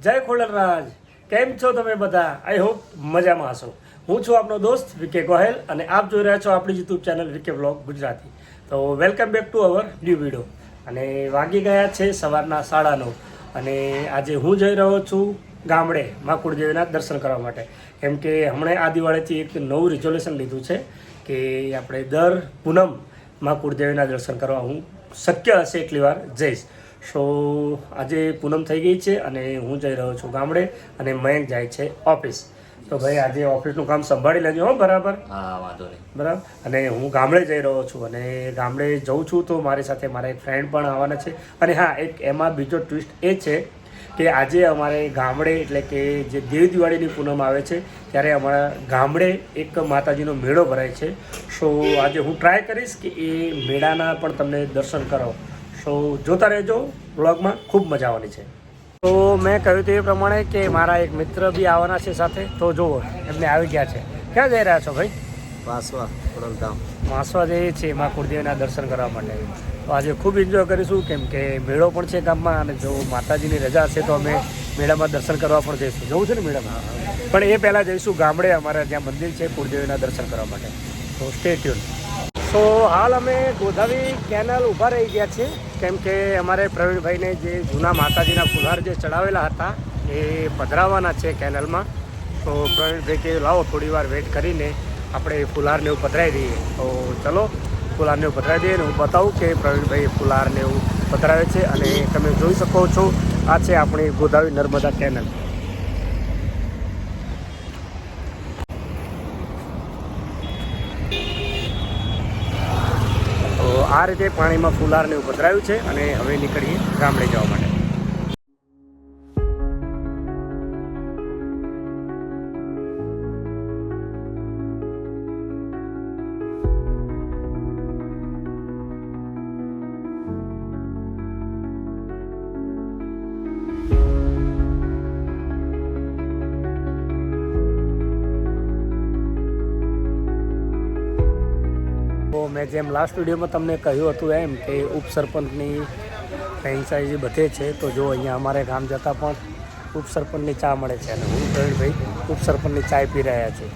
જય ખોડલરાજ. કેમ છો તમે બધા? આઈ હોપ મજામાં હશો. હું છું આપનો દોસ્ત વિકે ગોહેલ અને આપ જોઈ રહ્યા છો આપણી YouTube channel VK blog Gujarati. તો welcome back to our new video અને વાગી ગયા છે સવારના સાડા નવ અને આજે હું જઈ રહ્યો છું ગામડે માકુળદેવીના દર્શન કરવા માટે. કેમ કે હમણાં આ દિવાળીથી એક નવું રિઝોલ્યુશન લીધું છે કે આપણે દર પૂનમ માકુળદેવીના દર્શન કરવા. હું શક્ય હશે એટલી વાર જઈશ. સો આજે પૂનમ થઈ ગઈ છે અને હું જઈ રહ્યો છું ગામડે અને મયંક જાય છે ઓફિસ. તો ભાઈ આજે ઓફિસનું કામ સંભાળી લેજો હો બરાબર? હા વાંધો નહીં. બરાબર? અને હું ગામડે જઈ રહ્યો છું અને ગામડે જઉં છું તો મારી સાથે મારા એક ફ્રેન્ડ પણ આવવાના છે. અને હા એક એમાં બીજો ટ્વિસ્ટ એ છે કે આજે અમારે ગામડે એટલે કે જે દેવ દિવાળીની પૂનમ આવે છે ત્યારે અમારા ગામડે એક માતાજીનો મેળો ભરાય છે. સો આજે હું ટ્રાય કરીશ કે એ મેળાના પણ તમને દર્શન કરો સો જોતા રહેજો બ્લોગમાં ખૂબ મજા આવવાની છે. તો મેં કહ્યું તે પ્રમાણે કે મારા એક મિત્ર બી આવવાના છે સાથે તો જુઓ એમને આવી ગયા છે. ક્યાં જઈ રહ્યા છો ભાઈ? વાસવા ખોડલધામ વાસવા જઈએ છીએ મા કુળદેવીના દર્શન કરવા માટે. તો આજે ખૂબ એન્જોય કરીશું કેમ કે મેળો પણ છે ગામમાં અને જો માતાજીની રજા હશે તો અમે મેળામાં દર્શન કરવા પણ જઈશું. જવું છે ને મેળામાં? પણ એ પહેલાં જઈશું ગામડે અમારા જ્યાં મંદિર છે કુળદેવીના દર્શન કરવા માટે. તો સ્ટે ટ્યુન તો હાલ અમે ગોધાવી કેનલ ઊભા રહી ગયા છીએ. કેમ કે અમારે પ્રવીણભાઈને જે જૂના માતાજીના ફુલહાર જે ચડાવેલા હતા, એ પધરાવવાના છે કેનલમાં. તો પ્રવીણભાઈ કે લાવો થોડી વાર વેઇટ કરીને આપણે ફુલહારને એવું પધરાવી દઈએ. તો ચલો, ફુલહારને એવું પધરાવી દઈએ અને હું બતાવું કે પ્રવીણભાઈ ફુલહારને એવું પધરાવે છે અને તમે જોઈ શકો છો, આ છે આપણી ગોદાવી નર્મદા કેનલ તો આ રીતે પાણીમાં ફુલારને પધરાવ્યું છે અને હવે નીકળીએ ગામડે જવા માટે. મેં જેમ લાસ્ટ વિડીયોમાં તમને કહ્યું હતું એમ કે ઉપસરપંચની ફ્રેન્ચાઇઝી બધે છે, તો જો અહીંયા અમારે ગામ જતાં પણ ઉપસરપંચની ચા મળે છે. અને હું પ્રવીણભાઈ ઉપસરપંચની ચાય પી રહ્યા છે.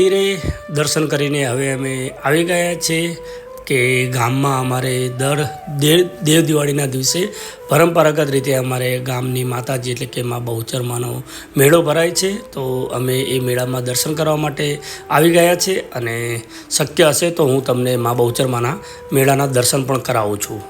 મંદિરે દર્શન કરીને હવે અમે આવી ગયા છીએ કે ગામમાં અમારે દર દેવ દેવ દિવાળીના દિવસે પરંપરાગત રીતે અમારે ગામની માતાજી એટલે કે મા બહુચરમાનો મેળો ભરાય છે. તો અમે એ મેળામાં દર્શન કરવા માટે આવી ગયા છે અને શક્ય હશે તો હું તમને મા બહુચરમાના મેળાના દર્શન પણ કરાવું છું.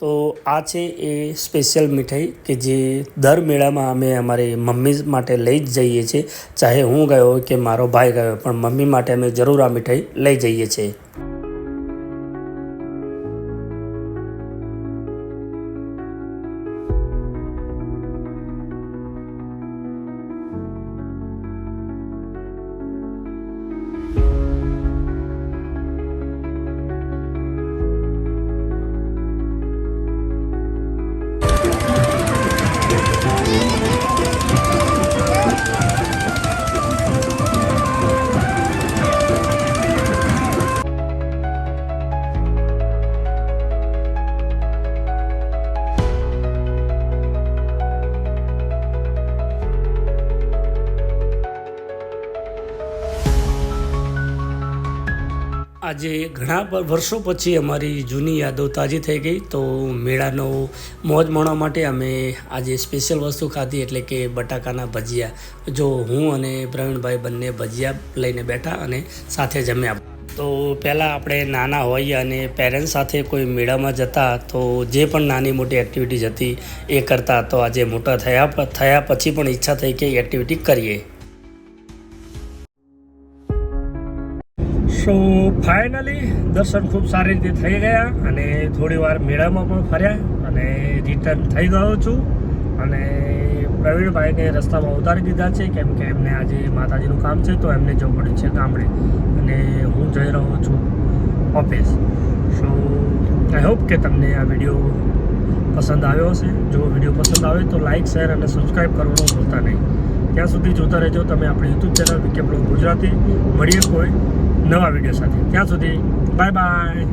તો આ છે એ સ્પેશિયલ મીઠાઈ કે જે દર મેળામાં અમે અમારી મમ્મી માટે લઈ જ જઈએ છીએ. ચાહે હું ગયો કે મારો ભાઈ ગયો પણ મમ્મી માટે અમે જરૂર આ મીઠાઈ લઈ જઈએ છીએ. આજે ઘણા વર્ષો પછી અમારી જૂની યાદો તાજી થઈ ગઈ તો મેળાનો મોજ માણવા માટે અમે આજે સ્પેશિયલ વસ્તુ ખાધી એટલે કે બટાકાના ભજીયા. જો હું અને પ્રવીણભાઈ બંને ભજીયા લઈને બેઠા અને સાથે જમ્યા તો પહેલાં આપણે નાના હોઈએ અને પેરેન્ટ્સ સાથે કોઈ મેળામાં જતા તો જે પણ નાની મોટી એક્ટિવિટીઝ હતી એ કરતા તો આજે મોટા થયા થયા પછી પણ ઈચ્છા થઈ કે એક્ટિવિટી કરીએ. સો ફાઇનલી દર્શન ખૂબ સારી રીતે થઈ ગયા અને થોડી વાર મેળામાં પણ ફર્યા અને રિટર્ન થઈ ગયો છું. અને પ્રવીણભાઈને રસ્તામાં ઉતારી દીધા છે, કેમ કે એમને આજે માતાજીનું કામ છે, તો એમને જવું પડ્યું છે ગામડે. અને હું જઈ રહ્યો છું ઓફિસ સો આઈ હોપ કે તમને આ વીડિયો પસંદ આવ્યો હશે. જો વીડિયો પસંદ આવે તો લાઇક શેર અને સબસ્ક્રાઈબ કરવાનું ભૂલતા નહીં. ત્યાં સુધી જોતા રહેજો. તમે આપણી YouTube channel VK blog Gujarati. મળીએ કોઈ નવા વીડિયો સાથે. ત્યાં સુધી બાય બાય